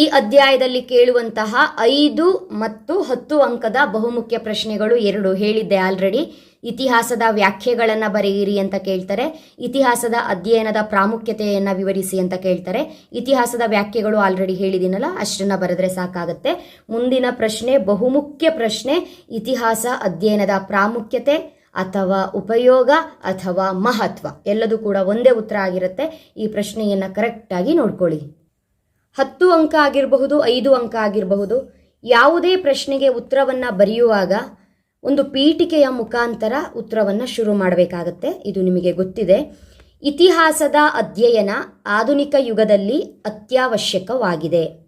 ಈ ಅಧ್ಯಾಯದಲ್ಲಿ ಕೇಳುವಂತಹ ಐದು ಮತ್ತು ಹತ್ತು ಅಂಕದ ಬಹುಮುಖ್ಯ ಪ್ರಶ್ನೆಗಳು ಎರಡು ಹೇಳಿದ್ದೆ ಆಲ್ರೆಡಿ ಇತಿಹಾಸದ ವ್ಯಾಖ್ಯೆಗಳನ್ನು ಬರೆಯಿರಿ ಅಂತ ಕೇಳ್ತಾರೆ. ಇತಿಹಾಸದ ಅಧ್ಯಯನದ ಪ್ರಾಮುಖ್ಯತೆಯನ್ನು ವಿವರಿಸಿ ಅಂತ ಕೇಳ್ತಾರೆ. ಇತಿಹಾಸದ ವ್ಯಾಖ್ಯೆಗಳು ಆಲ್ರೆಡಿ ಹೇಳಿದ್ದೀನಲ್ಲ, ಅಷ್ಟನ್ನು ಬರೆದ್ರೆ ಸಾಕಾಗುತ್ತೆ. ಮುಂದಿನ ಪ್ರಶ್ನೆ, ಬಹುಮುಖ್ಯ ಪ್ರಶ್ನೆ, ಇತಿಹಾಸ ಅಧ್ಯಯನದ ಪ್ರಾಮುಖ್ಯತೆ ಅಥವಾ ಉಪಯೋಗ ಅಥವಾ ಮಹತ್ವ. ಎಲ್ಲದೂ ಕೂಡ ಒಂದೇ ಉತ್ತರ ಆಗಿರುತ್ತೆ. ಈ ಪ್ರಶ್ನೆಯನ್ನು ಕರೆಕ್ಟಾಗಿ ನೋಡ್ಕೊಳ್ಳಿ. ಹತ್ತು ಅಂಕ ಆಗಿರಬಹುದು, ಐದು ಅಂಕ ಆಗಿರಬಹುದು, ಯಾವುದೇ ಪ್ರಶ್ನೆಗೆ ಉತ್ತರವನ್ನು ಬರೆಯುವಾಗ ಒಂದು ಪೀಠಿಕೆಯ ಮುಖಾಂತರ ಉತ್ತರವನ್ನು ಶುರು ಮಾಡಬೇಕಾಗತ್ತೆ. ಇದು ನಿಮಗೆ ಗೊತ್ತಿದೆ. ಇತಿಹಾಸದ ಅಧ್ಯಯನ ಆಧುನಿಕ ಯುಗದಲ್ಲಿ ಅತ್ಯವಶ್ಯಕವಾಗಿದೆ.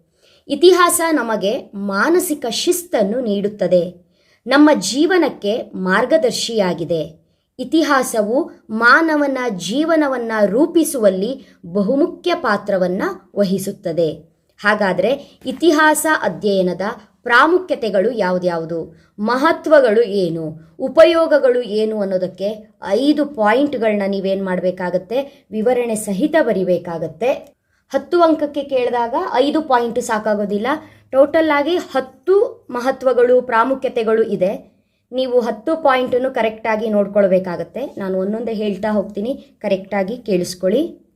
ಇತಿಹಾಸ ನಮಗೆ ಮಾನಸಿಕ ಶಿಸ್ತನ್ನು ನೀಡುತ್ತದೆ. ನಮ್ಮ ಜೀವನಕ್ಕೆ ಮಾರ್ಗದರ್ಶಿಯಾಗಿದೆ. ಇತಿಹಾಸವು ಮಾನವನ ಜೀವನವನ್ನು ರೂಪಿಸುವಲ್ಲಿ ಬಹುಮುಖ್ಯ ಪಾತ್ರವನ್ನು ವಹಿಸುತ್ತದೆ. ಹಾಗಾದರೆ ಇತಿಹಾಸ ಅಧ್ಯಯನದ ಪ್ರಾಮುಖ್ಯತೆಗಳು ಯಾವುದ್ಯಾವುದು? ಮಹತ್ವಗಳು ಏನು? ಉಪಯೋಗಗಳು ಏನು ಅನ್ನೋದಕ್ಕೆ ಐದು ಪಾಯಿಂಟ್ಗಳನ್ನ ನೀವೇನು ಮಾಡಬೇಕಾಗತ್ತೆ? ವಿವರಣೆ ಸಹಿತ ಬರಿಬೇಕಾಗತ್ತೆ. ಹತ್ತು ಅಂಕಕ್ಕೆ ಕೇಳಿದಾಗ ಐದು ಪಾಯಿಂಟ್ ಸಾಕಾಗೋದಿಲ್ಲ. ಟೋಟಲ್ ಆಗಿ ಹತ್ತು ಮಹತ್ವಗಳು, ಪ್ರಾಮುಖ್ಯತೆಗಳು ಇದೆ. ನೀವು ಹತ್ತು ಪಾಯಿಂಟನ್ನು ಕರೆಕ್ಟಾಗಿ ನೋಡ್ಕೊಳ್ಬೇಕಾಗತ್ತೆ. ನಾನು ಒಂದೊಂದೇ ಹೇಳ್ತಾ ಹೋಗ್ತೀನಿ ಕರೆಕ್ಟಾಗಿ ಕೇಳಿಸ್ಕೊಳ್ಳಿ.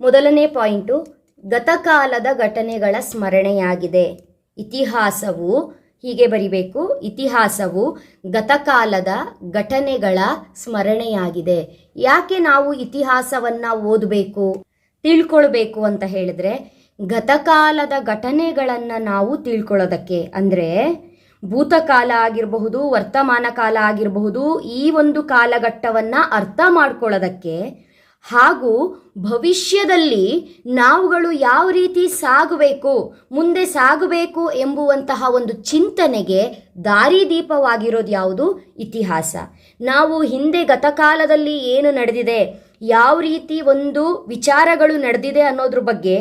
ಮೊದಲನೇ ಪಾಯಿಂಟು, ಗತಕಾಲದ ಘಟನೆಗಳ ಸ್ಮರಣೆಯಾಗಿದೆ. ಇತಿಹಾಸವು ಹೀಗೆ ಬರಿಬೇಕು. ಇತಿಹಾಸವು ಗತಕಾಲದ ಘಟನೆಗಳ ಸ್ಮರಣೆಯಾಗಿದೆ. ಯಾಕೆ ನಾವು ಇತಿಹಾಸವನ್ನು ಓದಬೇಕು? ತಿಳ್ಕೊಳ್ಬೇಕು ಅಂತ ಹೇಳಿದ್ರೆ, ಗತಕಾಲದ ಘಟನೆಗಳನ್ನು ನಾವು ತಿಳ್ಕೊಳ್ಳೋದಕ್ಕೆ. ಅಂದರೆ ಭೂತಕಾಲ ಆಗಿರಬಹುದು, ವರ್ತಮಾನ ಕಾಲ ಆಗಿರಬಹುದು, ಈ ಒಂದು ಕಾಲಘಟ್ಟವನ್ನು ಅರ್ಥ ಮಾಡ್ಕೊಳ್ಳೋದಕ್ಕೆ ಹಾಗೂ ಭವಿಷ್ಯದಲ್ಲಿ ನಾವುಗಳು ಯಾವ ರೀತಿ ಸಾಗಬೇಕು, ಮುಂದೆ ಸಾಗಬೇಕು ಎಂಬುವಂತಹ ಒಂದು ಚಿಂತನೆಗೆ ದಾರಿದೀಪವಾಗಿರೋದು ಯಾವುದು? ಇತಿಹಾಸ. ನಾವು ಹಿಂದೆ ಗತಕಾಲದಲ್ಲಿ ಏನು ನಡೆದಿದೆ? ಯಾವ ರೀತಿ ಒಂದು ವಿಚಾರಗಳು ನಡೆದಿದೆ ಅನ್ನೋದ್ರ ಬಗ್ಗೆ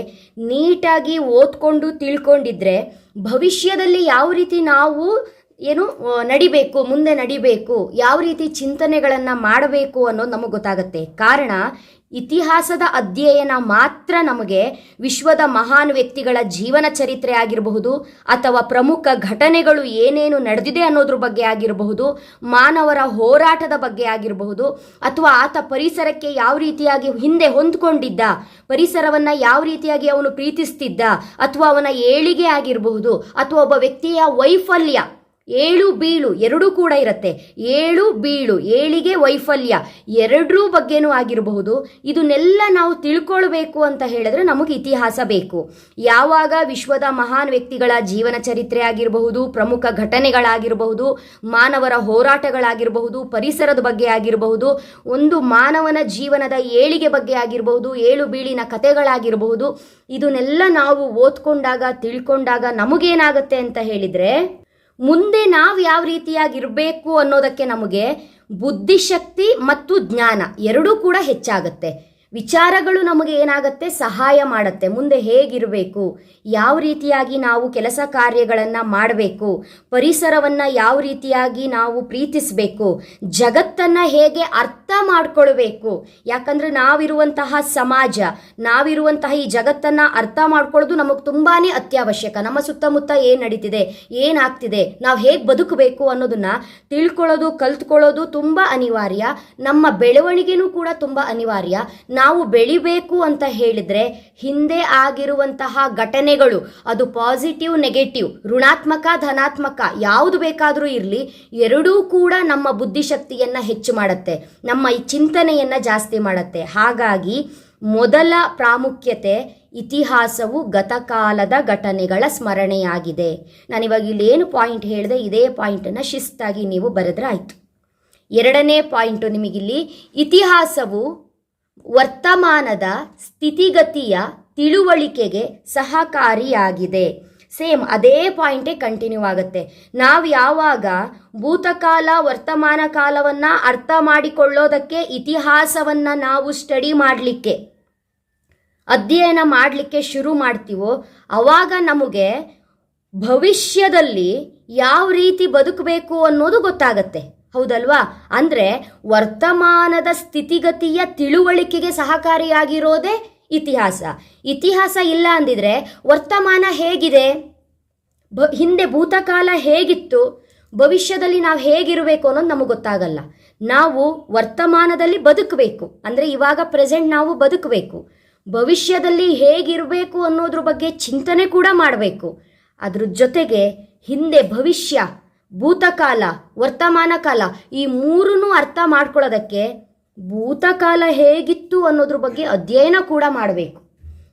ನೀಟಾಗಿ ಓದ್ಕೊಂಡು ತಿಳ್ಕೊಂಡಿದ್ರೆ ಭವಿಷ್ಯದಲ್ಲಿ ಯಾವ ರೀತಿ ನಾವು, ಏನು ನಡಿಬೇಕು, ಮುಂದೆ ನಡಿಬೇಕು, ಯಾವ ರೀತಿ ಚಿಂತನೆಗಳನ್ನು ಮಾಡಬೇಕು ಅನ್ನೋದು ನಮಗೆ ಗೊತ್ತಾಗುತ್ತೆ. ಕಾರಣ ಇತಿಹಾಸದ ಅಧ್ಯಯನ ಮಾತ್ರ ನಮಗೆ ವಿಶ್ವದ ಮಹಾನ್ ವ್ಯಕ್ತಿಗಳ ಜೀವನ ಚರಿತ್ರೆ ಆಗಿರಬಹುದು ಅಥವಾ ಪ್ರಮುಖ ಘಟನೆಗಳು ಏನೇನು ನಡೆದಿದೆ ಅನ್ನೋದ್ರ ಬಗ್ಗೆ ಆಗಿರಬಹುದು, ಮಾನವರ ಹೋರಾಟದ ಬಗ್ಗೆ ಆಗಿರಬಹುದು, ಅಥವಾ ಆತ ಪರಿಸರಕ್ಕೆ ಯಾವ ರೀತಿಯಾಗಿ ಹಿಂದೆ ಹೊಂದ್ಕೊಂಡಿದ್ದ, ಪರಿಸರವನ್ನು ಯಾವ ರೀತಿಯಾಗಿ ಅವನು ಪ್ರೀತಿಸ್ತಿದ್ದ, ಅಥವಾ ಅವನ ಏಳಿಗೆ ಆಗಿರಬಹುದು, ಅಥವಾ ಒಬ್ಬ ವ್ಯಕ್ತಿಯ ವೈಫಲ್ಯ. ಏಳು ಬೀಳು ಎರಡೂ ಕೂಡ ಇರುತ್ತೆ. ಏಳು ಬೀಳು, ಏಳಿಗೆ ವೈಫಲ್ಯ ಎರಡರೂ ಬಗ್ಗೆನೂ ಆಗಿರಬಹುದು. ಇದನ್ನೆಲ್ಲ ನಾವು ತಿಳ್ಕೊಳ್ಬೇಕು ಅಂತ ಹೇಳಿದ್ರೆ ನಮಗೆ ಇತಿಹಾಸ ಬೇಕು. ಯಾವಾಗ ವಿಶ್ವದ ಮಹಾನ್ ವ್ಯಕ್ತಿಗಳ ಜೀವನ ಚರಿತ್ರೆ ಆಗಿರಬಹುದು, ಪ್ರಮುಖ ಘಟನೆಗಳಾಗಿರಬಹುದು, ಮಾನವರ ಹೋರಾಟಗಳಾಗಿರಬಹುದು, ಪರಿಸರದ ಬಗ್ಗೆ ಆಗಿರಬಹುದು, ಒಂದು ಮಾನವನ ಜೀವನದ ಏಳಿಗೆ ಬಗ್ಗೆ ಆಗಿರಬಹುದು, ಏಳು ಬೀಳಿನ ಕಥೆಗಳಾಗಿರಬಹುದು, ಇದನ್ನೆಲ್ಲ ನಾವು ಓದ್ಕೊಂಡಾಗ, ತಿಳ್ಕೊಂಡಾಗ ನಮಗೇನಾಗತ್ತೆ ಅಂತ ಹೇಳಿದ್ರೆ ಮುಂದೆ ನಾವು ಯಾವ ರೀತಿಯಾಗಿರಬೇಕು ಅನ್ನೋದಕ್ಕೆ ನಮಗೆ ಬುದ್ಧಿಶಕ್ತಿ ಮತ್ತು ಜ್ಞಾನ ಎರಡೂ ಕೂಡ ಹೆಚ್ಚಾಗುತ್ತೆ. ವಿಚಾರಗಳು ನಮಗೆ ಏನಾಗುತ್ತೆ? ಸಹಾಯ ಮಾಡುತ್ತೆ. ಮುಂದೆ ಹೇಗಿರಬೇಕು? ಯಾವ ರೀತಿಯಾಗಿ ನಾವು ಕೆಲಸ ಕಾರ್ಯಗಳನ್ನು ಮಾಡಬೇಕು? ಪರಿಸರವನ್ನು ಯಾವ ರೀತಿಯಾಗಿ ನಾವು ಪ್ರೀತಿಸಬೇಕು? ಜಗತ್ತನ್ನು ಹೇಗೆ ಅರ್ಥ ಮಾಡ್ಕೊಳ್ಬೇಕು? ಯಾಕಂದರೆ ನಾವಿರುವಂತಹ ಸಮಾಜ, ನಾವಿರುವಂತಹ ಈ ಜಗತ್ತನ್ನು ಅರ್ಥ ಮಾಡ್ಕೊಳ್ಳೋದು ನಮಗೆ ತುಂಬಾ ಅತ್ಯವಶ್ಯಕ. ನಮ್ಮ ಸುತ್ತಮುತ್ತ ಏನು ನಡೀತಿದೆ? ಏನಾಗ್ತಿದೆ ನಾವು ಹೇಗೆ ಬದುಕಬೇಕು ಅನ್ನೋದನ್ನ ತಿಳ್ಕೊಳ್ಳೋದು, ಕಲ್ತ್ಕೊಳ್ಳೋದು ತುಂಬ ಅನಿವಾರ್ಯ. ನಮ್ಮ ಬೆಳವಣಿಗೆನೂ ಕೂಡ ತುಂಬ ಅನಿವಾರ್ಯ. ನಾವು ಬೆಳಿಬೇಕು ಅಂತ ಹೇಳಿದ್ರೆ ಹಿಂದೆ ಆಗಿರುವಂತಹ ಘಟನೆಗಳು, ಅದು ಪಾಸಿಟಿವ್, ನೆಗೆಟಿವ್, ಋಣಾತ್ಮಕ, ಧನಾತ್ಮಕ, ಯಾವುದು ಬೇಕಾದರೂ ಇರಲಿ, ಎರಡೂ ಕೂಡ ನಮ್ಮ ಬುದ್ಧಿಶಕ್ತಿಯನ್ನು ಹೆಚ್ಚು ಮಾಡುತ್ತೆ, ನಮ್ಮ ಈ ಚಿಂತನೆಯನ್ನು ಜಾಸ್ತಿ ಮಾಡುತ್ತೆ. ಹಾಗಾಗಿ ಮೊದಲ ಪ್ರಾಮುಖ್ಯತೆ ಇತಿಹಾಸವು ಗತಕಾಲದ ಘಟನೆಗಳ ಸ್ಮರಣೆಯಾಗಿದೆ. ನಾನಿವಾಗ ಏನು ಪಾಯಿಂಟ್ ಹೇಳಿದೆ, ಇದೇ ಪಾಯಿಂಟನ್ನು ಶಿಸ್ತಾಗಿ ನೀವು ಬರೆದ್ರೆ ಆಯಿತು. ಎರಡನೇ ಪಾಯಿಂಟು ನಿಮಗಿಲ್ಲಿ, ಇತಿಹಾಸವು ವರ್ತಮಾನದ ಸ್ಥಿತಿಗತಿಯ ತಿಳುವಳಿಕೆಗೆ ಸಹಕಾರಿಯಾಗಿದೆ. ಸೇಮ್ ಅದೇ ಪಾಯಿಂಟೇ ಕಂಟಿನ್ಯೂ ಆಗುತ್ತೆ. ನಾವು ಯಾವಾಗ ಭೂತಕಾಲ, ವರ್ತಮಾನ ಕಾಲವನ್ನು ಅರ್ಥ ಮಾಡಿಕೊಳ್ಳೋದಕ್ಕೆ ಇತಿಹಾಸವನ್ನು ನಾವು ಸ್ಟಡಿ ಮಾಡಲಿಕ್ಕೆ, ಅಧ್ಯಯನ ಮಾಡಲಿಕ್ಕೆ ಶುರು ಮಾಡ್ತೀವೋ ಆವಾಗ ನಮಗೆ ಭವಿಷ್ಯದಲ್ಲಿ ಯಾವ ರೀತಿ ಬದುಕಬೇಕು ಅನ್ನೋದು ಗೊತ್ತಾಗತ್ತೆ. ಹೌದಲ್ವಾ? ಅಂದರೆ ವರ್ತಮಾನದ ಸ್ಥಿತಿಗತಿಯ ತಿಳುವಳಿಕೆಗೆ ಸಹಕಾರಿಯಾಗಿರೋದೇ ಇತಿಹಾಸ. ಇತಿಹಾಸ ಇಲ್ಲ ಅಂದಿದ್ರೆ ವರ್ತಮಾನ ಹೇಗಿದೆ? ಬ ಹಿಂದೆ ಭೂತಕಾಲ ಹೇಗಿತ್ತು? ಭವಿಷ್ಯದಲ್ಲಿ ನಾವು ಹೇಗಿರಬೇಕು ಅನ್ನೋದು ನಮಗೆ ಗೊತ್ತಾಗಲ್ಲ. ನಾವು ವರ್ತಮಾನದಲ್ಲಿ ಬದುಕಬೇಕು. ಅಂದರೆ ಇವಾಗ ಪ್ರೆಸೆಂಟ್ ನಾವು ಬದುಕಬೇಕು. ಭವಿಷ್ಯದಲ್ಲಿ ಹೇಗಿರಬೇಕು ಅನ್ನೋದ್ರ ಬಗ್ಗೆ ಚಿಂತನೆ ಕೂಡ ಮಾಡಬೇಕು. ಅದ್ರ ಜೊತೆಗೆ ಹಿಂದೆ ಭವಿಷ್ಯ ಭೂತಕಾಲ, ವರ್ತಮಾನ ಕಾಲ, ಈ ಮೂರನ್ನು ಅರ್ಥ ಮಾಡ್ಕೊಳ್ಳೋದಕ್ಕೆ ಭೂತಕಾಲ ಹೇಗಿತ್ತು ಅನ್ನೋದ್ರ ಬಗ್ಗೆ ಅಧ್ಯಯನ ಕೂಡ ಮಾಡಬೇಕು.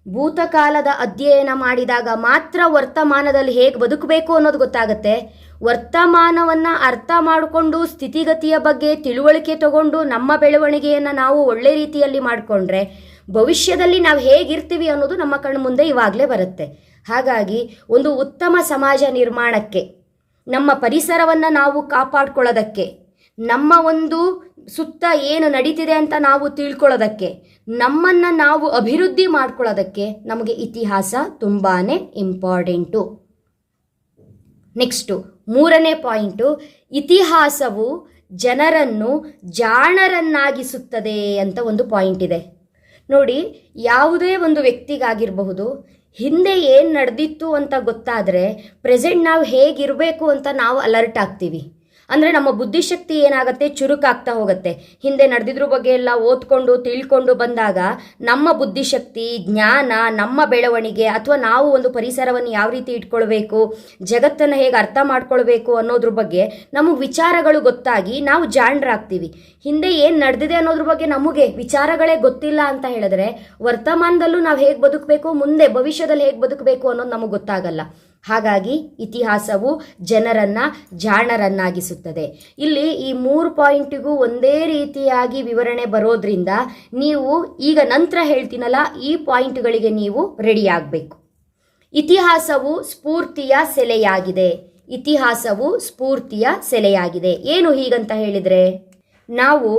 ಭೂತಕಾಲದ ಅಧ್ಯಯನ ಮಾಡಿದಾಗ ಮಾತ್ರ ವರ್ತಮಾನದಲ್ಲಿ ಹೇಗೆ ಬದುಕಬೇಕು ಅನ್ನೋದು ಗೊತ್ತಾಗುತ್ತೆ. ವರ್ತಮಾನವನ್ನು ಅರ್ಥ ಮಾಡಿಕೊಂಡು ಸ್ಥಿತಿಗತಿಯ ಬಗ್ಗೆ ತಿಳುವಳಿಕೆ ತಗೊಂಡು ನಮ್ಮ ಬೆಳವಣಿಗೆಯನ್ನು ನಾವು ಒಳ್ಳೆ ರೀತಿಯಲ್ಲಿ ಮಾಡಿಕೊಂಡ್ರೆ ಭವಿಷ್ಯದಲ್ಲಿ ನಾವು ಹೇಗಿರ್ತೀವಿ ಅನ್ನೋದು ನಮ್ಮ ಕಣ್ಣು ಮುಂದೆ ಇವಾಗಲೇ ಬರುತ್ತೆ. ಹಾಗಾಗಿ ಒಂದು ಉತ್ತಮ ಸಮಾಜ ನಿರ್ಮಾಣಕ್ಕೆ ನಮ್ಮ ಪರಿಸರವನ್ನು ನಾವು ಕಾಪಾಡ್ಕೊಳ್ಳೋದಕ್ಕೆ, ನಮ್ಮ ಒಂದು ಸುತ್ತ ಏನು ನಡೀತಿದೆ ಅಂತ ನಾವು ತಿಳ್ಕೊಳ್ಳೋದಕ್ಕೆ, ನಮ್ಮನ್ನು ನಾವು ಅಭಿವೃದ್ಧಿ ಮಾಡ್ಕೊಳ್ಳೋದಕ್ಕೆ ನಮಗೆ ಇತಿಹಾಸ ತುಂಬಾ ಇಂಪಾರ್ಟೆಂಟು ನೆಕ್ಸ್ಟು ಮೂರನೇ ಪಾಯಿಂಟು ಇತಿಹಾಸವು ಜನರನ್ನು ಜಾಣರನ್ನಾಗಿಸುತ್ತದೆ ಅಂತ ಒಂದು ಪಾಯಿಂಟ್ ಇದೆ. ನೋಡಿ, ಯಾವುದೇ ಒಂದು ವ್ಯಕ್ತಿಗಾಗಿರಬಹುದು ಹಿಂದೆ ಏನು ನಡೆದಿತ್ತು ಅಂತ ಗೊತ್ತಾದರೆ ಪ್ರೆಸೆಂಟ್ ನಾವು ಹೇಗಿರಬೇಕು ಅಂತ ನಾವು ಅಲರ್ಟ್ ಆಗ್ತೀವಿ. ಅಂದರೆ ನಮ್ಮ ಬುದ್ಧಿಶಕ್ತಿ ಏನಾಗುತ್ತೆ? ಚುರುಕಾಗ್ತಾ ಹೋಗುತ್ತೆ. ಹಿಂದೆ ನಡೆದಿದ್ರ ಬಗ್ಗೆ ಎಲ್ಲ ಓದ್ಕೊಂಡು, ತಿಳ್ಕೊಂಡು ಬಂದಾಗ ನಮ್ಮ ಬುದ್ಧಿಶಕ್ತಿ, ಜ್ಞಾನ, ನಮ್ಮ ಬೆಳವಣಿಗೆ ಅಥವಾ ನಾವು ಒಂದು ಪರಿಸರವನ್ನು ಯಾವ ರೀತಿ ಇಟ್ಕೊಳ್ಬೇಕು, ಜಗತ್ತನ್ನು ಹೇಗೆ ಅರ್ಥ ಮಾಡ್ಕೊಳ್ಬೇಕು ಅನ್ನೋದ್ರ ಬಗ್ಗೆ ನಮಗೆ ವಿಚಾರಗಳು ಗೊತ್ತಾಗಿ ನಾವು ಜಾಣರಾಗ್ತೀವಿ. ಹಿಂದೆ ಏನು ನಡೆದಿದೆ ಅನ್ನೋದ್ರ ಬಗ್ಗೆ ನಮಗೆ ವಿಚಾರಗಳೇ ಗೊತ್ತಿಲ್ಲ ಅಂತ ಹೇಳಿದ್ರೆ, ವರ್ತಮಾನದಲ್ಲೂ ನಾವು ಹೇಗೆ ಬದುಕಬೇಕು, ಮುಂದೆ ಭವಿಷ್ಯದಲ್ಲಿ ಹೇಗೆ ಬದುಕಬೇಕು ಅನ್ನೋದು ನಮಗೆ ಗೊತ್ತಾಗಲ್ಲ. ಹಾಗಾಗಿ ಇತಿಹಾಸವು ಜನರನ್ನ ಜಾಣರನ್ನಾಗಿಸುತ್ತದೆ. ಇಲ್ಲಿ ಈ ಮೂರು ಪಾಯಿಂಟಿಗೂ ಒಂದೇ ರೀತಿಯಾಗಿ ವಿವರಣೆ ಬರೋದ್ರಿಂದ ನೀವು ಈಗ ನಂತರ ಹೇಳ್ತೀನಲ್ಲ, ಈ ಪಾಯಿಂಟ್ಗಳಿಗೆ ನೀವು ರೆಡಿ ಆಗಬೇಕು. ಇತಿಹಾಸವು ಸ್ಫೂರ್ತಿಯ ಸೆಲೆಯಾಗಿದೆ. ಇತಿಹಾಸವು ಸ್ಫೂರ್ತಿಯ ಸೆಲೆಯಾಗಿದೆ. ಏನು ಹೀಗಂತ ಹೇಳಿದರೆ, ನಾವು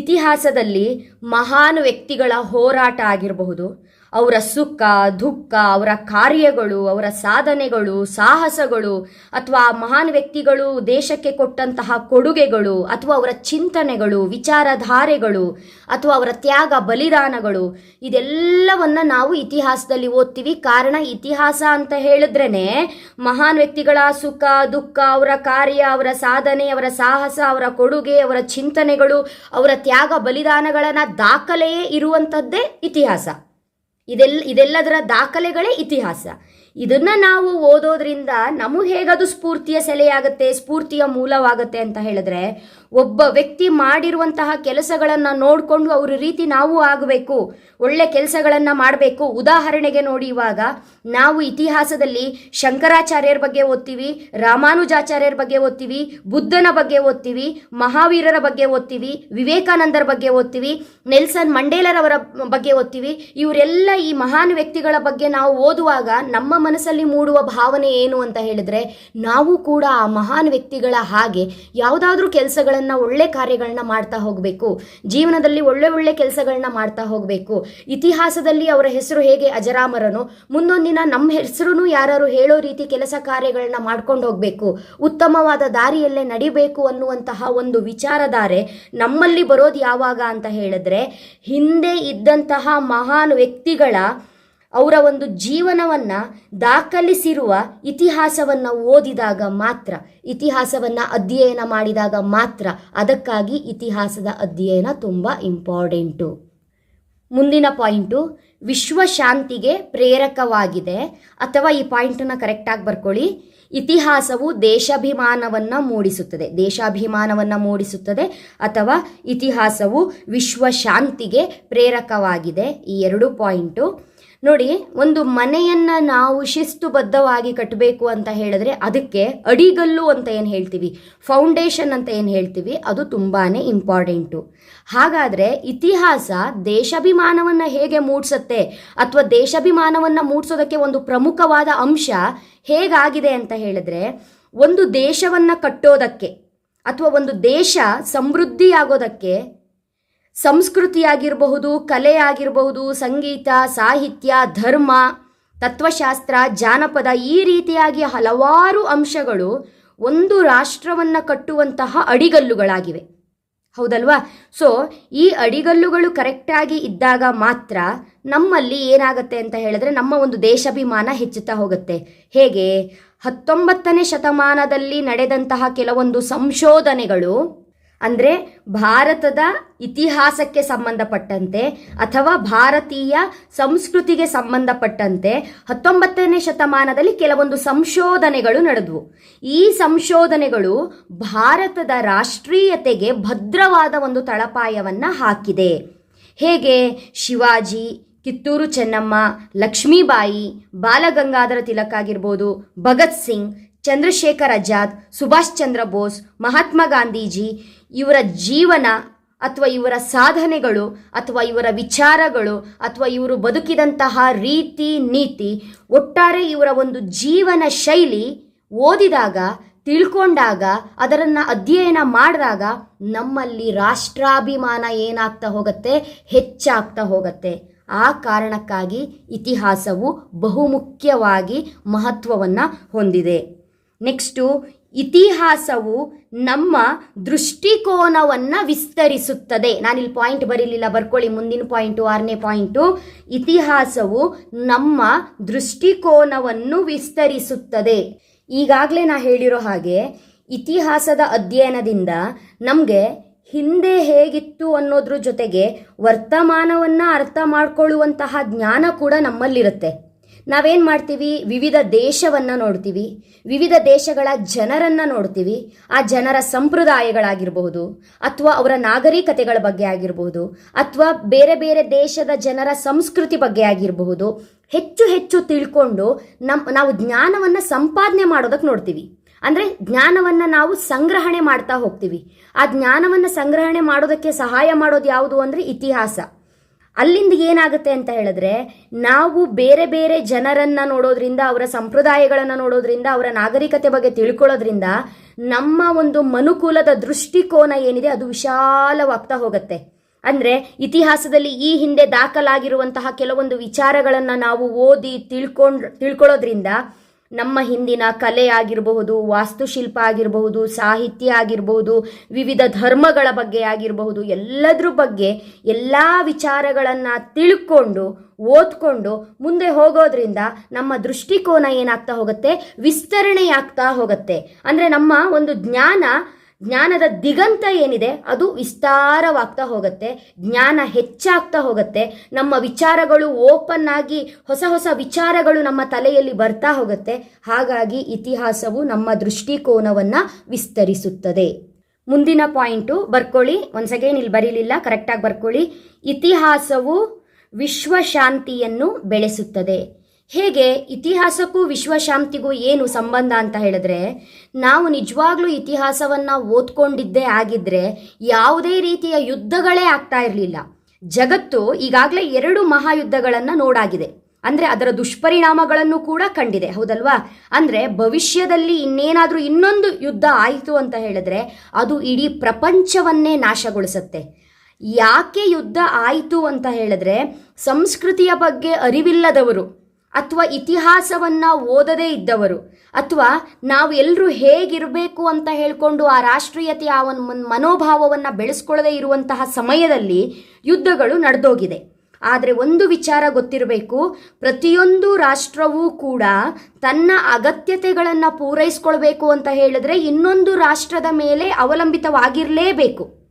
ಇತಿಹಾಸದಲ್ಲಿ ಮಹಾನ್ ವ್ಯಕ್ತಿಗಳ ಹೋರಾಟ ಆಗಿರಬಹುದು ಅವರ ಸುಖ, ದುಃಖ, ಅವರ ಕಾರ್ಯಗಳು, ಅವರ ಸಾಧನೆಗಳು, ಸಾಹಸಗಳು, ಅಥವಾ ಮಹಾನ್ ವ್ಯಕ್ತಿಗಳು ದೇಶಕ್ಕೆ ಕೊಟ್ಟಂತಹ ಕೊಡುಗೆಗಳು, ಅಥವಾ ಅವರ ಚಿಂತನೆಗಳು, ವಿಚಾರಧಾರೆಗಳು, ಅಥವಾ ಅವರ ತ್ಯಾಗ ಬಲಿದಾನಗಳು, ಇದೆಲ್ಲವನ್ನ ನಾವು ಇತಿಹಾಸದಲ್ಲಿ ಓದ್ತೀವಿ. ಕಾರಣ ಇತಿಹಾಸ ಅಂತ ಹೇಳಿದ್ರೇನೆ, ಮಹಾನ್ ವ್ಯಕ್ತಿಗಳ ಸುಖ, ದುಃಖ, ಅವರ ಕಾರ್ಯ, ಅವರ ಸಾಧನೆ, ಅವರ ಸಾಹಸ, ಅವರ ಕೊಡುಗೆ, ಅವರ ಚಿಂತನೆಗಳು, ಅವರ ತ್ಯಾಗ ಬಲಿದಾನಗಳನ್ನ ದಾಖಲೆಯೇ ಇರುವಂಥದ್ದೇ ಇತಿಹಾಸ. ಇದೆಲ್ಲ, ಇದೆಲ್ಲದರ ದಾಖಲೆಗಳೇ ಇತಿಹಾಸ. ಇದನ್ನ ನಾವು ಓದೋದ್ರಿಂದ ನಮಗೆ ಹೇಗದು ಸ್ಫೂರ್ತಿಯ ಸೆಲೆಯಾಗುತ್ತೆ, ಸ್ಫೂರ್ತಿಯ ಮೂಲವಾಗುತ್ತೆ ಅಂತ ಹೇಳಿದ್ರೆ ಒಬ್ಬ ವ್ಯಕ್ತಿ ಮಾಡಿರುವಂತಹ ಕೆಲಸಗಳನ್ನು ನೋಡಿಕೊಂಡು ಅವ್ರ ರೀತಿ ನಾವು ಆಗಬೇಕು, ಒಳ್ಳೆ ಕೆಲಸಗಳನ್ನು ಮಾಡಬೇಕು. ಉದಾಹರಣೆಗೆ ನೋಡಿ ಇವಾಗ, ನಾವು ಇತಿಹಾಸದಲ್ಲಿ ಶಂಕರಾಚಾರ್ಯರ ಬಗ್ಗೆ ಓದ್ತೀವಿ, ರಾಮಾನುಜಾಚಾರ್ಯರ ಬಗ್ಗೆ ಓದ್ತೀವಿ, ಬುದ್ಧನ ಬಗ್ಗೆ ಓದ್ತೀವಿ, ಮಹಾವೀರರ ಬಗ್ಗೆ ಓದ್ತೀವಿ, ವಿವೇಕಾನಂದರ ಬಗ್ಗೆ ಓದ್ತೀವಿ, ನೆಲ್ಸನ್ ಮಂಡೇಲರವರ ಬಗ್ಗೆ ಓದ್ತೀವಿ. ಇವರೆಲ್ಲ ಈ ಮಹಾನ್ ವ್ಯಕ್ತಿಗಳ ಬಗ್ಗೆ ನಾವು ಓದುವಾಗ ನಮ್ಮ ಮನಸ್ಸಲ್ಲಿ ಮೂಡುವ ಭಾವನೆ ಏನು ಅಂತ ಹೇಳಿದ್ರೆ, ನಾವು ಕೂಡ ಆ ಮಹಾನ್ ವ್ಯಕ್ತಿಗಳ ಹಾಗೆ ಯಾವುದಾದ್ರೂ ಕೆಲಸಗಳನ್ನು ಒಳ್ಳೆ ಕಾರ್ಯಗಳನ್ನ ಮಾಡ್ತಾ ಹೋಗಬೇಕು. ಜೀವನದಲ್ಲಿ ಒಳ್ಳೆ ಒಳ್ಳೆ ಕೆಲಸಗಳನ್ನ ಮಾಡ್ತಾ ಹೋಗಬೇಕು. ಇತಿಹಾಸದಲ್ಲಿ ಅವರ ಹೆಸರು ಹೇಗೆ ಅಜರಾಮರನು, ಮುಂದೊಂದಿನ ನಮ್ಮ ಹೆಸರು ಯಾರು ಹೇಳೋ ರೀತಿ ಕೆಲಸ ಕಾರ್ಯಗಳನ್ನ ಮಾಡ್ಕೊಂಡು ಹೋಗಬೇಕು. ಉತ್ತಮವಾದ ದಾರಿಯಲ್ಲೇ ನಡಿಬೇಕು ಅನ್ನುವಂತಹ ಒಂದು ವಿಚಾರಧಾರೆ ನಮ್ಮಲ್ಲಿ ಬರೋದು ಯಾವಾಗ ಅಂತ ಹೇಳಿದ್ರೆ, ಹಿಂದೆ ಇದ್ದಂತಹ ಮಹಾನ್ ವ್ಯಕ್ತಿಗಳ ಅವರ ಒಂದು ಜೀವನವನ್ನು ದಾಖಲಿಸಿರುವ ಇತಿಹಾಸವನ್ನು ಓದಿದಾಗ ಮಾತ್ರ, ಇತಿಹಾಸವನ್ನು ಅಧ್ಯಯನ ಮಾಡಿದಾಗ ಮಾತ್ರ ಅದಕ್ಕಾಗಿ ಇತಿಹಾಸದ ಅಧ್ಯಯನ ತುಂಬ ಇಂಪಾರ್ಟೆಂಟು. ಮುಂದಿನ ಪಾಯಿಂಟು, ವಿಶ್ವಶಾಂತಿಗೆ ಪ್ರೇರಕವಾಗಿದೆ. ಅಥವಾ ಈ ಪಾಯಿಂಟನ್ನು ಕರೆಕ್ಟಾಗಿ ಬರ್ಕೊಳ್ಳಿ. ಇತಿಹಾಸವು ದೇಶಾಭಿಮಾನವನ್ನು ಮೂಡಿಸುತ್ತದೆ. ದೇಶಾಭಿಮಾನವನ್ನು ಮೂಡಿಸುತ್ತದೆ ಅಥವಾ ಇತಿಹಾಸವು ವಿಶ್ವಶಾಂತಿಗೆ ಪ್ರೇರಕವಾಗಿದೆ. ಈ ಎರಡು ಪಾಯಿಂಟು. ನೋಡಿ, ಒಂದು ಮನೆಯನ್ನು ನಾವು ಶಿಸ್ತುಬದ್ಧವಾಗಿ ಕಟ್ಟಬೇಕು ಅಂತ ಹೇಳಿದ್ರೆ ಅದಕ್ಕೆ ಅಡಿಗಲ್ಲು ಅಂತ ಏನು ಹೇಳ್ತೀವಿ? ಫೌಂಡೇಶನ್ ಅಂತ ಏನು ಹೇಳ್ತೀವಿ? ಅದು ತುಂಬಾ ಇಂಪಾರ್ಟೆಂಟು ಹಾಗಾದರೆ ಇತಿಹಾಸ ದೇಶಾಭಿಮಾನವನ್ನು ಹೇಗೆ ಮೂಡಿಸುತ್ತೆ ಅಥವಾ ದೇಶಾಭಿಮಾನವನ್ನು ಮೂಡಿಸೋದಕ್ಕೆ ಒಂದು ಪ್ರಮುಖವಾದ ಅಂಶ ಹೇಗಾಗಿದೆ ಅಂತ ಹೇಳಿದ್ರೆ, ಒಂದು ದೇಶವನ್ನು ಕಟ್ಟೋದಕ್ಕೆ ಅಥವಾ ಒಂದು ದೇಶ ಸಮೃದ್ಧಿಯಾಗೋದಕ್ಕೆ ಸಂಸ್ಕೃತಿಯಾಗಿರಬಹುದು ಕಲೆ ಆಗಿರಬಹುದು ಸಂಗೀತ, ಸಾಹಿತ್ಯ, ಧರ್ಮ, ತತ್ವಶಾಸ್ತ್ರ, ಜಾನಪದ ಈ ರೀತಿಯಾಗಿ ಹಲವಾರು ಅಂಶಗಳು ಒಂದು ರಾಷ್ಟ್ರವನ್ನು ಕಟ್ಟುವಂತಹ ಅಡಿಗಲ್ಲುಗಳಾಗಿವೆ. ಹೌದಲ್ವಾ? ಸೊ ಈ ಅಡಿಗಲ್ಲುಗಳು ಕರೆಕ್ಟಾಗಿ ಇದ್ದಾಗ ಮಾತ್ರ ನಮ್ಮಲ್ಲಿ ಏನಾಗುತ್ತೆ ಅಂತ ಹೇಳಿದ್ರೆ ನಮ್ಮ ಒಂದು ದೇಶಾಭಿಮಾನ ಹೆಚ್ಚುತ್ತಾ ಹೋಗುತ್ತೆ. ಹೇಗೆ? ಹತ್ತೊಂಬತ್ತನೇ ಶತಮಾನದಲ್ಲಿ ನಡೆದಂತಹ ಕೆಲವೊಂದು ಸಂಶೋಧನೆಗಳು ಅಂದರೆ ಭಾರತದ ಇತಿಹಾಸಕ್ಕೆ ಸಂಬಂಧಪಟ್ಟಂತೆ ಅಥವಾ ಭಾರತೀಯ ಸಂಸ್ಕೃತಿಗೆ ಸಂಬಂಧಪಟ್ಟಂತೆ ಹತ್ತೊಂಬತ್ತನೇ ಶತಮಾನದಲ್ಲಿ ಕೆಲವೊಂದು ಸಂಶೋಧನೆಗಳು ನಡೆದವು. ಈ ಸಂಶೋಧನೆಗಳು ಭಾರತದ ರಾಷ್ಟ್ರೀಯತೆಗೆ ಭದ್ರವಾದ ಒಂದು ತಳಪಾಯವನ್ನು ಹಾಕಿದೆ. ಹೇಗೆ? ಶಿವಾಜಿ, ಕಿತ್ತೂರು ಚೆನ್ನಮ್ಮ, ಲಕ್ಷ್ಮೀಬಾಯಿ, ಬಾಲಗಂಗಾಧರ ತಿಲಕ್ ಆಗಿರ್ಬೋದು, ಭಗತ್ ಸಿಂಗ್, ಚಂದ್ರಶೇಖರ್ ಆಜಾದ್, ಸುಭಾಷ್ ಚಂದ್ರ ಬೋಸ್, ಮಹಾತ್ಮ ಗಾಂಧೀಜಿ ಇವರ ಜೀವನ ಅಥವಾ ಇವರ ಸಾಧನೆಗಳು ಅಥವಾ ಇವರ ವಿಚಾರಗಳು ಅಥವಾ ಇವರು ಬದುಕಿದಂತಹ ರೀತಿ ನೀತಿ ಒಟ್ಟಾರೆ ಇವರ ಒಂದು ಜೀವನ ಶೈಲಿ ಓದಿದಾಗ, ತಿಳ್ಕೊಂಡಾಗ, ಅದರನ್ನು ಅಧ್ಯಯನ ಮಾಡಿದಾಗ ನಮ್ಮಲ್ಲಿ ರಾಷ್ಟ್ರಾಭಿಮಾನ ಏನಾಗ್ತಾ ಹೋಗುತ್ತೆ? ಹೆಚ್ಚಾಗ್ತಾ ಹೋಗುತ್ತೆ. ಆ ಕಾರಣಕ್ಕಾಗಿ ಇತಿಹಾಸವು ಬಹುಮುಖ್ಯವಾಗಿ ಮಹತ್ವವನ್ನು ಹೊಂದಿದೆ. ನೆಕ್ಸ್ಟು ಇತಿಹಾಸವು ನಮ್ಮ ದೃಷ್ಟಿಕೋನವನ್ನು ವಿಸ್ತರಿಸುತ್ತದೆ. ನಾನಿಲ್ಲಿ ಪಾಯಿಂಟ್ ಬರೀಲಿಲ್ಲ, ಬರ್ಕೊಳ್ಳಿ ಮುಂದಿನ ಪಾಯಿಂಟು ಆರನೇ ಪಾಯಿಂಟು ಇತಿಹಾಸವು ನಮ್ಮ ದೃಷ್ಟಿಕೋನವನ್ನು ವಿಸ್ತರಿಸುತ್ತದೆ. ಈಗಾಗಲೇ ನಾ ಹೇಳಿರೋ ಹಾಗೆ, ಇತಿಹಾಸದ ಅಧ್ಯಯನದಿಂದ ನಮಗೆ ಹಿಂದೆ ಹೇಗಿತ್ತು ಅನ್ನೋದ್ರ ಜೊತೆಗೆ ವರ್ತಮಾನವನ್ನು ಅರ್ಥ ಮಾಡಿಕೊಳ್ಳುವಂತಹ ಜ್ಞಾನ ಕೂಡ ನಮ್ಮಲ್ಲಿರುತ್ತೆ. ನಾವೇನು ಮಾಡ್ತೀವಿ? ವಿವಿಧ ದೇಶವನ್ನು ನೋಡ್ತೀವಿ. ವಿವಿಧ ದೇಶಗಳ ಜನರನ್ನು ನೋಡ್ತೀವಿ. ಆ ಜನರ ಸಂಪ್ರದಾಯಗಳಾಗಿರಬಹುದು, ಅಥವಾ ಅವರ ನಾಗರಿಕತೆಗಳ ಬಗ್ಗೆ ಆಗಿರಬಹುದು, ಅಥವಾ ಬೇರೆ ಬೇರೆ ದೇಶದ ಜನರ ಸಂಸ್ಕೃತಿ ಬಗ್ಗೆ ಆಗಿರಬಹುದು, ಹೆಚ್ಚು ಹೆಚ್ಚು ತಿಳ್ಕೊಂಡು ನಮ್ಮ ನಾವು ಜ್ಞಾನವನ್ನು ಸಂಪಾದನೆ ಮಾಡೋದಕ್ಕೆ ನೋಡ್ತೀವಿ. ಅಂದರೆ ಜ್ಞಾನವನ್ನು ನಾವು ಸಂಗ್ರಹಣೆ ಮಾಡ್ತಾ ಹೋಗ್ತೀವಿ. ಆ ಜ್ಞಾನವನ್ನು ಸಂಗ್ರಹಣೆ ಮಾಡೋದಕ್ಕೆ ಸಹಾಯ ಮಾಡೋದು ಯಾವುದು ಅಂದರೆ ಇತಿಹಾಸ. ಅಲ್ಲಿಂದ ಏನಾಗುತ್ತೆ ಅಂತ ಹೇಳಿದ್ರೆ, ನಾವು ಬೇರೆ ಬೇರೆ ಜನರನ್ನ ನೋಡೋದ್ರಿಂದ, ಅವರ ಸಂಪ್ರದಾಯಗಳನ್ನು ನೋಡೋದ್ರಿಂದ, ಅವರ ನಾಗರಿಕತೆ ಬಗ್ಗೆ ತಿಳ್ಕೊಳ್ಳೋದ್ರಿಂದ, ನಮ್ಮ ಒಂದು ಮನುಕುಲದ ದೃಷ್ಟಿಕೋನ ಏನಿದೆ, ಅದು ವಿಶಾಲವಾಗ್ತಾ ಹೋಗುತ್ತೆ. ಅಂದರೆ ಇತಿಹಾಸದಲ್ಲಿ ಈ ಹಿಂದೆ ದಾಖಲಾಗಿರುವಂತಹ ಕೆಲವೊಂದು ವಿಚಾರಗಳನ್ನು ನಾವು ಓದಿ ತಿಳ್ಕೊಂಡು, ತಿಳ್ಕೊಳ್ಳೋದ್ರಿಂದ ನಮ್ಮ ಹಿಂದಿನ ಕಲೆ ಆಗಿರಬಹುದು ವಾಸ್ತುಶಿಲ್ಪ ಆಗಿರಬಹುದು, ಸಾಹಿತ್ಯ ಆಗಿರಬಹುದು, ವಿವಿಧ ಧರ್ಮಗಳ ಬಗ್ಗೆ ಆಗಿರಬಹುದು, ಎಲ್ಲದ್ರ ಬಗ್ಗೆ ಎಲ್ಲ ವಿಚಾರಗಳನ್ನು ತಿಳ್ಕೊಂಡು, ಓದ್ಕೊಂಡು ಮುಂದೆ ಹೋಗೋದ್ರಿಂದ ನಮ್ಮ ದೃಷ್ಟಿಕೋನ ಏನಾಗ್ತಾ ಹೋಗುತ್ತೆ? ವಿಸ್ತರಣೆಯಾಗ್ತಾ ಹೋಗುತ್ತೆ. ಅಂದರೆ ನಮ್ಮ ಒಂದು ಜ್ಞಾನ ಜ್ಞಾನದ ದಿಗಂತ ಏನಿದೆ, ಅದು ವಿಸ್ತಾರವಾಗ್ತಾ ಹೋಗುತ್ತೆ, ಜ್ಞಾನ ಹೆಚ್ಚಾಗ್ತಾ ಹೋಗುತ್ತೆ, ನಮ್ಮ ವಿಚಾರಗಳು ಓಪನ್ ಆಗಿ, ಹೊಸ ಹೊಸ ವಿಚಾರಗಳು ನಮ್ಮ ತಲೆಯಲ್ಲಿ ಬರ್ತಾ ಹೋಗುತ್ತೆ, ಹಾಗಾಗಿ ಇತಿಹಾಸವು ನಮ್ಮ ದೃಷ್ಟಿಕೋನವನ್ನು ವಿಸ್ತರಿಸುತ್ತದೆ. ಮುಂದಿನ ಪಾಯಿಂಟು, ಬರ್ಕೊಳ್ಳಿ ಒಂದು ಸೆಕೆಂಡ್ ಇಲ್ಲಿ ಬರೀಲಿಲ್ಲ ಕರೆಕ್ಟಾಗಿ ಬರ್ಕೊಳ್ಳಿ. ಇತಿಹಾಸವು ವಿಶ್ವಶಾಂತಿಯನ್ನು ಬೆಳೆಸುತ್ತದೆ. ಹೇಗೆ ಇತಿಹಾಸಕ್ಕೂ ವಿಶ್ವಶಾಂತಿಗೂ ಏನು ಸಂಬಂಧ ಅಂತ ಹೇಳಿದ್ರೆ, ನಾವು ನಿಜವಾಗ್ಲೂ ಇತಿಹಾಸವನ್ನು ಓದ್ಕೊಂಡಿದ್ದೇ ಆಗಿದ್ರೆ ಯಾವುದೇ ರೀತಿಯ ಯುದ್ಧಗಳೇ ಆಗ್ತಾ ಇರಲಿಲ್ಲ. ಜಗತ್ತು ಈಗಾಗಲೇ ಎರಡು ಮಹಾಯುದ್ಧಗಳನ್ನು ನೋಡಾಗಿದೆ. ಅಂದರೆ ಅದರ ದುಷ್ಪರಿಣಾಮಗಳನ್ನು ಕೂಡ ಕಂಡಿದೆ, ಹೌದಲ್ವಾ? ಅಂದರೆ ಭವಿಷ್ಯದಲ್ಲಿ ಇನ್ನೇನಾದರೂ ಇನ್ನೊಂದು ಯುದ್ಧ ಆಯಿತು ಅಂತ ಹೇಳಿದ್ರೆ ಅದು ಇಡೀ ಪ್ರಪಂಚವನ್ನೇ ನಾಶಗೊಳಿಸುತ್ತೆ. ಯಾಕೆ ಯುದ್ಧ ಆಯಿತು ಅಂತ ಹೇಳಿದ್ರೆ, ಸಂಸ್ಕೃತಿಯ ಬಗ್ಗೆ ಅರಿವಿಲ್ಲದವರು ಅಥವಾ ಇತಿಹಾಸವನ್ನು ಓದದೇ ಇದ್ದವರು. ಅಥವಾ ನಾವು ಎಲ್ಲರೂ ಹೇಗಿರಬೇಕು ಅಂತ ಹೇಳಿಕೊಂಡು ಆ ರಾಷ್ಟ್ರೀಯತೆಯ ಆ ಒಂದು ಮನ್- ಮನೋಭಾವವನ್ನು ಬೆಳೆಸ್ಕೊಳ್ಳದೇ ಇರುವಂತಹ ಸಮಯದಲ್ಲಿ ಯುದ್ಧಗಳು ನಡೆದೋಗಿದೆ. ಆದರೆ ಒಂದು ವಿಚಾರ ಗೊತ್ತಿರಬೇಕು, ಪ್ರತಿಯೊಂದು ರಾಷ್ಟ್ರವೂ ಕೂಡ ತನ್ನ ಅಗತ್ಯತೆಗಳನ್ನು ಪೂರೈಸ್ಕೊಳ್ಬೇಕು ಅಂತ ಹೇಳಿದ್ರೆ ಇನ್ನೊಂದು ರಾಷ್ಟ್ರದ ಮೇಲೆ ಅವಲಂಬಿತವಾಗಿರಲೇಬೇಕು.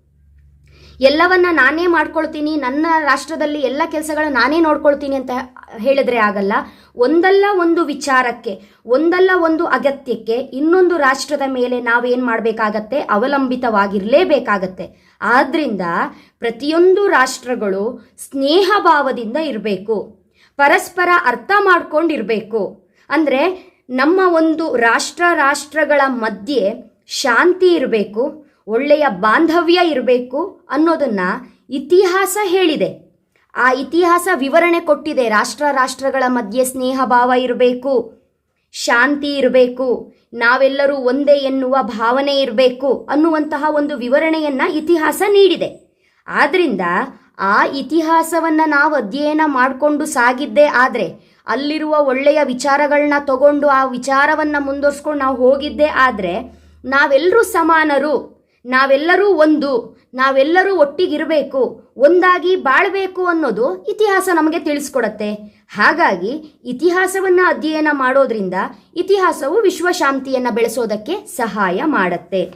ಎಲ್ಲವನ್ನ ನಾನೇ ಮಾಡ್ಕೊಳ್ತೀನಿ, ನನ್ನ ರಾಷ್ಟ್ರದಲ್ಲಿ ಎಲ್ಲ ಕೆಲಸಗಳು ನಾನೇ ನೋಡ್ಕೊಳ್ತೀನಿ ಅಂತ ಹೇಳಿದ್ರೆ ಆಗಲ್ಲ. ಒಂದಲ್ಲ ಒಂದು ವಿಚಾರಕ್ಕೆ, ಒಂದಲ್ಲ ಒಂದು ಅಗತ್ಯಕ್ಕೆ ಇನ್ನೊಂದು ರಾಷ್ಟ್ರದ ಮೇಲೆ ನಾವೇನು ಮಾಡಬೇಕಾಗತ್ತೆ? ಅವಲಂಬಿತವಾಗಿರಲೇಬೇಕಾಗತ್ತೆ. ಆದ್ದರಿಂದ ಪ್ರತಿಯೊಂದು ರಾಷ್ಟ್ರಗಳು ಸ್ನೇಹ ಭಾವದಿಂದ ಇರಬೇಕು. ಪರಸ್ಪರ ಅರ್ಥ ಮಾಡ್ಕೊಂಡಿರಬೇಕು. ಅಂದರೆ ನಮ್ಮ ಒಂದು ರಾಷ್ಟ್ರ ರಾಷ್ಟ್ರಗಳ ಮಧ್ಯೆ ಶಾಂತಿ ಇರಬೇಕು. ಒಳ್ಳೆಯ ಬಾಂಧವ್ಯ ಇರಬೇಕು ಅನ್ನೋದನ್ನ ಇತಿಹಾಸ ಹೇಳಿದೆ. ಆ ಇತಿಹಾಸ ವಿವರಣೆ ಕೊಟ್ಟಿದೆ. ರಾಷ್ಟ್ರ ರಾಷ್ಟ್ರಗಳ ಮಧ್ಯೆ ಸ್ನೇಹ ಭಾವ ಇರಬೇಕು, ಶಾಂತಿ ಇರಬೇಕು, ನಾವೆಲ್ಲರೂ ಒಂದೇ ಎನ್ನುವ ಭಾವನೆ ಇರಬೇಕು ಅನ್ನುವಂತಹ ಒಂದು ವಿವರಣೆಯನ್ನ ಇತಿಹಾಸ ನೀಡಿದೆ. ಆದ್ದರಿಂದ ಆ ಇತಿಹಾಸವನ್ನು ನಾವು ಅಧ್ಯಯನ ಮಾಡಿಕೊಂಡು ಸಾಗಿದ್ದೇ ಆದರೆ ಅಲ್ಲಿರುವ ಒಳ್ಳೆಯ ವಿಚಾರಗಳನ್ನ ತಗೊಂಡು ಆ ವಿಚಾರವನ್ನು ಮುಂದುವರ್ಸ್ಕೊಂಡು ನಾವು ಹೋಗಿದ್ದೇ ಆದರೆ ನಾವೆಲ್ಲರೂ ಸಮಾನರು. ನಾವೆಲ್ಲರೂ ಒಂದು, ನಾವೆಲ್ಲರೂ ಒಟ್ಟಿಗಿರಬೇಕು, ಒಂದಾಗಿ ಬಾಳಬೇಕು ಅನ್ನೋದು ಇತಿಹಾಸ ನಮಗೆ ತಿಳಿಸ್ಕೊಡತ್ತೆ. ಹಾಗಾಗಿ ಇತಿಹಾಸವನ್ನ ಅಧ್ಯಯನ ಮಾಡೋದ್ರಿಂದ ಇತಿಹಾಸವು ವಿಶ್ವಶಾಂತಿಯನ್ನು ಬೆಳೆಸೋದಕ್ಕೆ ಸಹಾಯ ಮಾಡತ್ತೆ.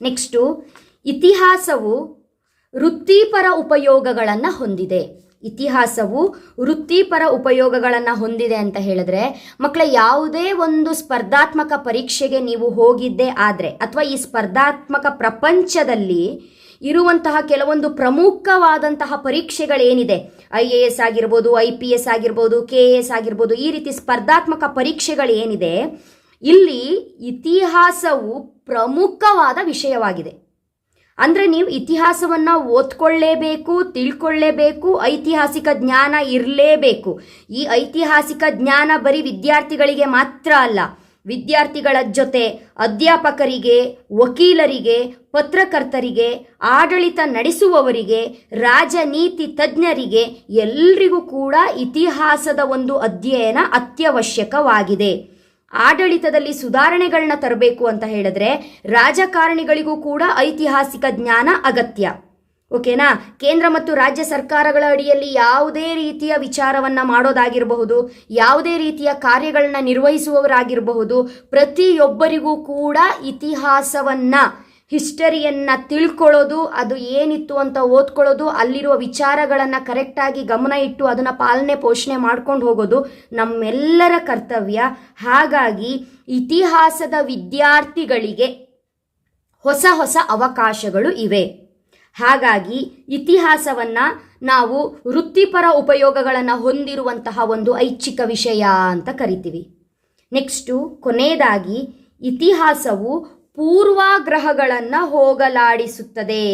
ನೆಕ್ಸ್ಟು, ಇತಿಹಾಸವು ವೃತ್ತಿಪರ ಉಪಯೋಗಗಳನ್ನು ಹೊಂದಿದೆ. ಇತಿಹಾಸವು ವೃತ್ತಿಪರ ಉಪಯೋಗಗಳನ್ನು ಹೊಂದಿದೆ ಅಂತ ಹೇಳಿದ್ರೆ ಮಕ್ಕಳ ಯಾವುದೇ ಒಂದು ಸ್ಪರ್ಧಾತ್ಮಕ ಪರೀಕ್ಷೆಗೆ ನೀವು ಹೋಗಿದ್ದೆ ಆದರೆ, ಅಥವಾ ಈ ಸ್ಪರ್ಧಾತ್ಮಕ ಪ್ರಪಂಚದಲ್ಲಿ ಇರುವಂತಹ ಕೆಲವೊಂದು ಪ್ರಮುಖವಾದಂತಹ ಪರೀಕ್ಷೆಗಳೇನಿದೆ, ಐ ಎ ಎಸ್ ಆಗಿರ್ಬೋದು, ಐ ಪಿ ಎಸ್ ಆಗಿರ್ಬೋದು, ಕೆ ಎ ಎಸ್ ಆಗಿರ್ಬೋದು, ಈ ರೀತಿ ಸ್ಪರ್ಧಾತ್ಮಕ ಪರೀಕ್ಷೆಗಳೇನಿದೆ, ಇಲ್ಲಿ ಇತಿಹಾಸವು ಪ್ರಮುಖವಾದ ವಿಷಯವಾಗಿದೆ. ಅಂದ್ರೆ ನೀವು ಇತಿಹಾಸವನ್ನ ಓದ್ಕೊಳ್ಳೇಬೇಕು, ತಿಳ್ಕೊಳ್ಳೇಬೇಕು, ಐತಿಹಾಸಿಕ ಜ್ಞಾನ ಇರಲೇಬೇಕು. ಈ ಐತಿಹಾಸಿಕ ಜ್ಞಾನ ಬರೀ ವಿದ್ಯಾರ್ಥಿಗಳಿಗೆ ಮಾತ್ರ ಅಲ್ಲ, ವಿದ್ಯಾರ್ಥಿಗಳ ಜೊತೆ ಅಧ್ಯಾಪಕರಿಗೆ, ವಕೀಲರಿಗೆ, ಪತ್ರಕರ್ತರಿಗೆ, ಆಡಳಿತ ನಡೆಸುವವರಿಗೆ, ರಾಜನೀತಿ ತಜ್ಞರಿಗೆ ಎಲ್ರಿಗೂ ಕೂಡ ಇತಿಹಾಸದ ಒಂದು ಅಧ್ಯಯನ ಅತ್ಯವಶ್ಯಕವಾಗಿದೆ. ಆಡಳಿತದಲ್ಲಿ ಸುಧಾರಣೆಗಳನ್ನ ತರಬೇಕು ಅಂತ ಹೇಳಿದ್ರೆ ರಾಜಕಾರಣಿಗಳಿಗೂ ಕೂಡ ಐತಿಹಾಸಿಕ ಜ್ಞಾನ ಅಗತ್ಯ. ಓಕೆನಾ? ಕೇಂದ್ರ ಮತ್ತು ರಾಜ್ಯ ಸರ್ಕಾರಗಳ ಅಡಿಯಲ್ಲಿ ಯಾವುದೇ ರೀತಿಯ ವಿಚಾರವನ್ನ ಮಾಡೋದಾಗಿರಬಹುದು, ಯಾವುದೇ ರೀತಿಯ ಕಾರ್ಯಗಳನ್ನ ನಿರ್ವಹಿಸುವವರಾಗಿರಬಹುದು, ಪ್ರತಿಯೊಬ್ಬರಿಗೂ ಕೂಡ ಇತಿಹಾಸವನ್ನ ಹಿಸ್ಟರಿಯನ್ನ ತಿಳ್ಕೊಳ್ಳೋದು, ಅದು ಏನಿತ್ತು ಅಂತ ಓದ್ಕೊಳ್ಳೋದು, ಅಲ್ಲಿರುವ ವಿಚಾರಗಳನ್ನು ಕರೆಕ್ಟಾಗಿ ಗಮನ ಇಟ್ಟು ಅದನ್ನು ಪಾಲನೆ ಪೋಷಣೆ ಮಾಡ್ಕೊಂಡು ಹೋಗೋದು ನಮ್ಮೆಲ್ಲರ ಕರ್ತವ್ಯ. ಹಾಗಾಗಿ ಇತಿಹಾಸದ ವಿದ್ಯಾರ್ಥಿಗಳಿಗೆ ಹೊಸ ಹೊಸ ಅವಕಾಶಗಳು ಇವೆ. ಹಾಗಾಗಿ ಇತಿಹಾಸವನ್ನು ನಾವು ವೃತ್ತಿಪರ ಉಪಯೋಗಗಳನ್ನು ಹೊಂದಿರುವಂತಹ ಒಂದು ಐಚ್ಛಿಕ ವಿಷಯ ಅಂತ ಕರಿತೀವಿ. ನೆಕ್ಸ್ಟು ಕೊನೆಯದಾಗಿ ಇತಿಹಾಸವು ಪೂರ್ವಾಗ್ರಹಗಳನ್ನು ಹೋಗಲಾಡಿಸುತ್ತದೆ.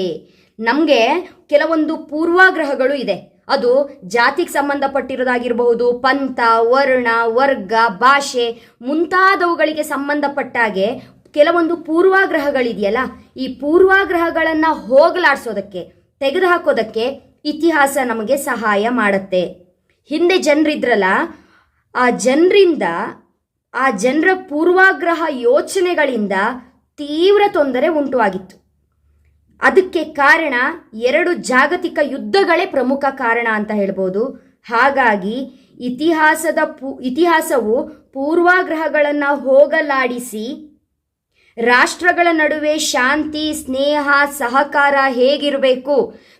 ನಮಗೆ ಕೆಲವೊಂದು ಪೂರ್ವಾಗ್ರಹಗಳು ಇದೆ. ಅದು ಜಾತಿಗೆ ಸಂಬಂಧಪಟ್ಟಿರೋದಾಗಿರಬಹುದು, ಪಂಥ, ವರ್ಣ, ವರ್ಗ, ಭಾಷೆ ಮುಂತಾದವುಗಳಿಗೆ ಸಂಬಂಧಪಟ್ಟಾಗೆ ಕೆಲವೊಂದು ಪೂರ್ವಾಗ್ರಹಗಳಿದೆಯಲ್ಲ, ಈ ಪೂರ್ವಾಗ್ರಹಗಳನ್ನು ಹೋಗಲಾಡಿಸೋದಕ್ಕೆ, ತೆಗೆದುಹಾಕೋದಕ್ಕೆ ಇತಿಹಾಸ ನಮಗೆ ಸಹಾಯ ಮಾಡುತ್ತೆ. ಹಿಂದೆ ಜನರಿದ್ರಲ್ಲ, ಆ ಜನರಿಂದ, ಆ ಜನರ ಪೂರ್ವಾಗ್ರಹ ಯೋಚನೆಗಳಿಂದ ತೀವ್ರ ತೊಂದರೆ ಉಂಟುವಾಗಿತ್ತು. ಅದಕ್ಕೆ ಕಾರಣ ಎರಡು ಜಾಗತಿಕ ಯುದ್ಧಗಳೇ ಪ್ರಮುಖ ಕಾರಣ ಅಂತ ಹೇಳ್ಬೋದು. ಹಾಗಾಗಿ ಇತಿಹಾಸದ ಪೂ, ಇತಿಹಾಸವು ಪೂರ್ವಾಗ್ರಹಗಳನ್ನು ಹೋಗಲಾಡಿಸಿ, ರಾಷ್ಟ್ರಗಳ ನಡುವೆ ಶಾಂತಿ, ಸ್ನೇಹ, ಸಹಕಾರ ಹೇಗಿರಬೇಕು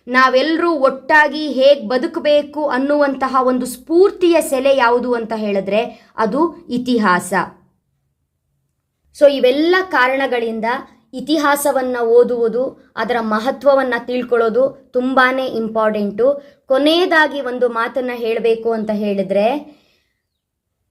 ನಾವೆಲ್ಲರೂ ಒಟ್ಟಾಗಿ ಹೇಗೆ ಬದುಕಬೇಕು ಅನ್ನುವಂತಹ ಒಂದು ಸ್ಫೂರ್ತಿಯ ಸೆಲೆ ಯಾವುದು ಅಂತ ಹೇಳಿದ್ರೆ ಅದು ಇತಿಹಾಸ. ಸೊ ಇವೆಲ್ಲ ಕಾರಣಗಳಿಂದ ಇತಿಹಾಸವನ್ನು ಓದುವುದು, ಅದರ ಮಹತ್ವವನ್ನು ತಿಳ್ಕೊಳ್ಳೋದು ತುಂಬಾ ಇಂಪಾರ್ಟೆಂಟು ಕೊನೆಯದಾಗಿ ಒಂದು ಮಾತನ್ನು ಹೇಳಬೇಕು ಅಂತ ಹೇಳಿದ್ರೆ,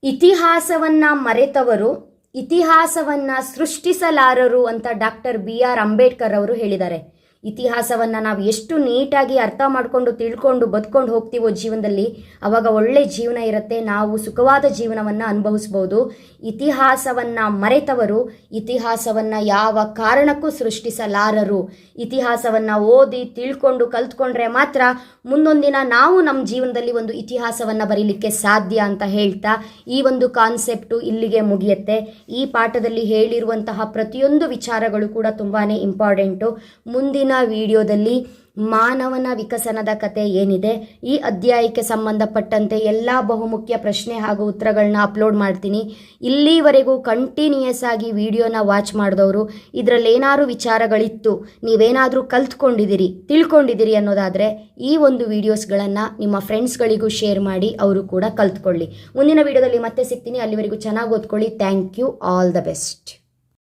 ಇತಿಹಾಸವನ್ನು ಮರೆತವರು, ಇತಿಹಾಸವನ್ನು ಸೃಷ್ಟಿಸಲಾರರು ಅಂತ ಡಾಕ್ಟರ್ ಬಿ ಆರ್ ಅಂಬೇಡ್ಕರ್ ಅವರು ಹೇಳಿದ್ದಾರೆ. ಇತಿಹಾಸವನ್ನು ನಾವು ಎಷ್ಟು ನೀಟಾಗಿ ಅರ್ಥ ಮಾಡಿಕೊಂಡು, ತಿಳ್ಕೊಂಡು, ಬದ್ಕೊಂಡು ಹೋಗ್ತೀವೋ ಜೀವನದಲ್ಲಿ, ಅವಾಗ ಒಳ್ಳೆ ಜೀವನ ಇರುತ್ತೆ. ನಾವು ಸುಖವಾದ ಜೀವನವನ್ನು ಅನುಭವಿಸ್ಬೋದು. ಇತಿಹಾಸವನ್ನು ಮರೆತವರು, ಇತಿಹಾಸವನ್ನು ಯಾವ ಕಾರಣಕ್ಕೂ ಸೃಷ್ಟಿಸಲಾರರು. ಇತಿಹಾಸವನ್ನು ಓದಿ, ತಿಳ್ಕೊಂಡು, ಕಲ್ತ್ಕೊಂಡ್ರೆ ಮಾತ್ರ ಮುಂದೊಂದಿನ ನಾವು ನಮ್ಮ ಜೀವನದಲ್ಲಿ ಒಂದು ಇತಿಹಾಸವನ್ನು ಬರೀಲಿಕ್ಕೆ ಸಾಧ್ಯ ಅಂತ ಹೇಳ್ತಾ ಈ ಒಂದು ಕಾನ್ಸೆಪ್ಟು ಇಲ್ಲಿಗೆ ಮುಗಿಯುತ್ತೆ. ಈ ಪಾಠದಲ್ಲಿ ಹೇಳಿರುವಂತಹ ಪ್ರತಿಯೊಂದು ವಿಚಾರಗಳು ಕೂಡ ತುಂಬಾ ಇಂಪಾರ್ಟೆಂಟು. ಮುಂದಿನ ವಿಡಿಯೋದಲ್ಲಿ ಮಾನವನ ವಿಕಸನದ ಕತೆ ಏನಿದೆ, ಈ ಅಧ್ಯಾಯಕ್ಕೆ ಸಂಬಂಧಪಟ್ಟಂತೆ ಎಲ್ಲ ಬಹುಮುಖ್ಯ ಪ್ರಶ್ನೆ ಹಾಗೂ ಉತ್ತರಗಳನ್ನ ಅಪ್ಲೋಡ್ ಮಾಡ್ತೀನಿ. ಇಲ್ಲಿವರೆಗೂ ಕಂಟಿನ್ಯೂಯಸ್ ಆಗಿ ವಿಡಿಯೋನ ವಾಚ್ ಮಾಡಿದವರು, ಇದರಲ್ಲಿ ಏನಾದ್ರು ವಿಚಾರಗಳಿತ್ತು, ನೀವೇನಾದರೂ ಕಲ್ತ್ಕೊಂಡಿದ್ದೀರಿ, ತಿಳ್ಕೊಂಡಿದ್ದೀರಿ ಅನ್ನೋದಾದರೆ, ಈ ಒಂದು ವಿಡಿಯೋಸ್ಗಳನ್ನು ನಿಮ್ಮ ಫ್ರೆಂಡ್ಸ್ಗಳಿಗೂ ಶೇರ್ ಮಾಡಿ ಅವರು ಕೂಡ ಕಲ್ತ್ಕೊಳ್ಳಿ. ಮುಂದಿನ ವಿಡಿಯೋದಲ್ಲಿ ಮತ್ತೆ ಸಿಗ್ತೀನಿ. ಅಲ್ಲಿವರೆಗೂ ಚೆನ್ನಾಗಿ ಓದ್ಕೊಳ್ಳಿ. Thank you. All the best.